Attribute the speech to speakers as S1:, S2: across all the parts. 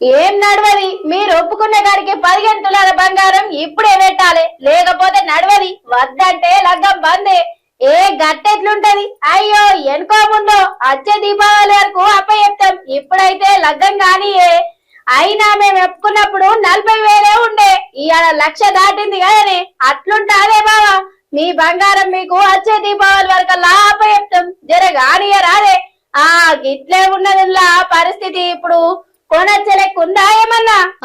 S1: ఏం నడవది? మీరు ఒప్పుకున్న గారికి పదిహేను తులాల బంగారం ఇప్పుడే పెట్టాలి లేకపోతే నడవది. వద్దంటే లగ్గం బందే. ఏ గట్టెట్లుంటది? అయ్యో ఎనుకోముండో వచ్చే దీపావళి వరకు అప్ప చెప్తాం ఇప్పుడైతే లగ్గం కానియే. అయినా మేము ఒప్పుకున్నప్పుడు నలభై వేలే ఉండే. ఇవాళ లక్ష దాటింది కదనే. అట్లుంటాదే బావా. మీ బంగారం మీకు వచ్చే దీపావళి వరకు లాప చెప్తాం జర కానియే రాదే. ఆ గిట్లే ఉన్నదిలా పరిస్థితి ఇప్పుడు.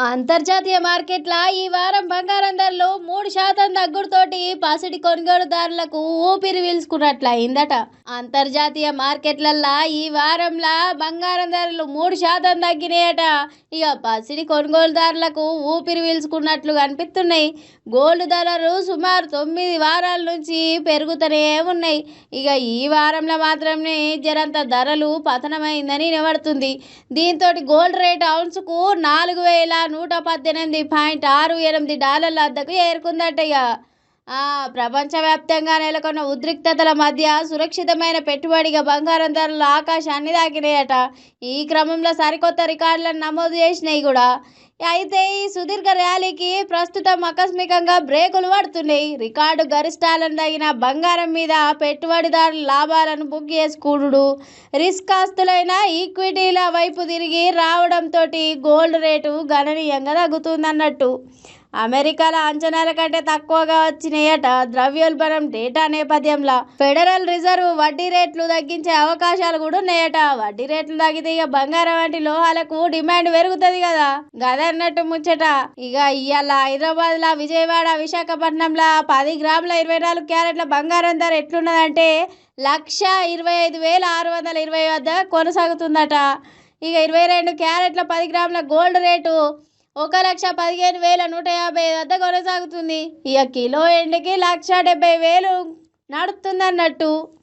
S2: అంతర్జాతీయ మార్కెట్ల ఈ వారం బంగారం ధరలు మూడు శాతం తగ్గుడుతోటి పసిడి కొనుగోలుదారులకు ఊపిరి పీల్చుకున్నట్లయిందట. అంతర్జాతీయ మార్కెట్లల్లా ఈ వారంలా బంగారం ధరలు మూడు శాతం తగ్గినాయట. ఇక పసిడి కొనుగోలుదారులకు ఊపిరి పీల్చుకున్నట్లు కనిపిస్తున్నాయి. గోల్డ్ ధరలు సుమారు తొమ్మిది వారాల నుంచి పెరుగుతూనే ఉన్నాయి. ఇక ఈ వారంలో మాత్రమే జరంత ధరలు పతనమైందని నిలబడుతుంది. దీంతో గోల్డ్ రేట్ ఔన్స్కు నాలుగు వేల నూట పద్దెనిమిది పాయింట్ ఆరు ఎనిమిది డాలర్ల వద్దకు చేరుకుందట ఇక ప్రపంచవ్యాప్తంగా నెలకొన్న ఉద్రిక్తతల మధ్య సురక్షితమైన పెట్టుబడిగా బంగారం ధరలు ఆకాశాన్ని దాకినాయట. ఈ క్రమంలో సరికొత్త రికార్డులను నమోదు చేసినాయి కూడా. అయితే ఈ సుదీర్ఘ ర్యాలీకి ప్రస్తుతం ఆకస్మికంగా బ్రేకులు పడుతున్నాయి. రికార్డు గరిష్టాలను తగిన బంగారం మీద పెట్టుబడిదారుల లాభాలను బుక్ చేసుకుడు రిస్క్ ఆస్తులైన ఈక్విటీల వైపు తిరిగి రావడంతో గోల్డ్ రేటు గణనీయంగా తగ్గుతుందన్నట్టు. అమెరికాల అంచనాల కంటే తక్కువగా వచ్చినాయట ద్రవ్యోల్బణం డేటా నేపథ్యంలో. ఫెడరల్ రిజర్వ్ వడ్డీ రేట్లు తగ్గించే అవకాశాలు కూడా ఉన్నాయట. వడ్డీ రేట్లు తగ్గితే ఇక బంగారం వంటి లోహాలకు డిమాండ్ పెరుగుతుంది కదా. గదన్నట్టు ముచ్చట. ఇక ఇవాళ హైదరాబాద్ లా విజయవాడ విశాఖపట్నంలో పది గ్రాముల ఇరవై నాలుగు క్యారెట్ల బంగారం ధర ఎట్లున్నదంటే లక్ష ఇరవై ఐదు వేల ఆరు వందల ఇరవై వద్ద కొనసాగుతుందట. ఇక ఇరవై రెండు క్యారెట్ల పది గ్రాముల గోల్డ్ రేటు ఒక లక్ష పదిహేను వేల నూట యాభై వద్ద కొనసాగుతుంది. ఇక కిలో ఎండకి లక్ష డెబ్బై వేలు నడుస్తుందన్నట్టు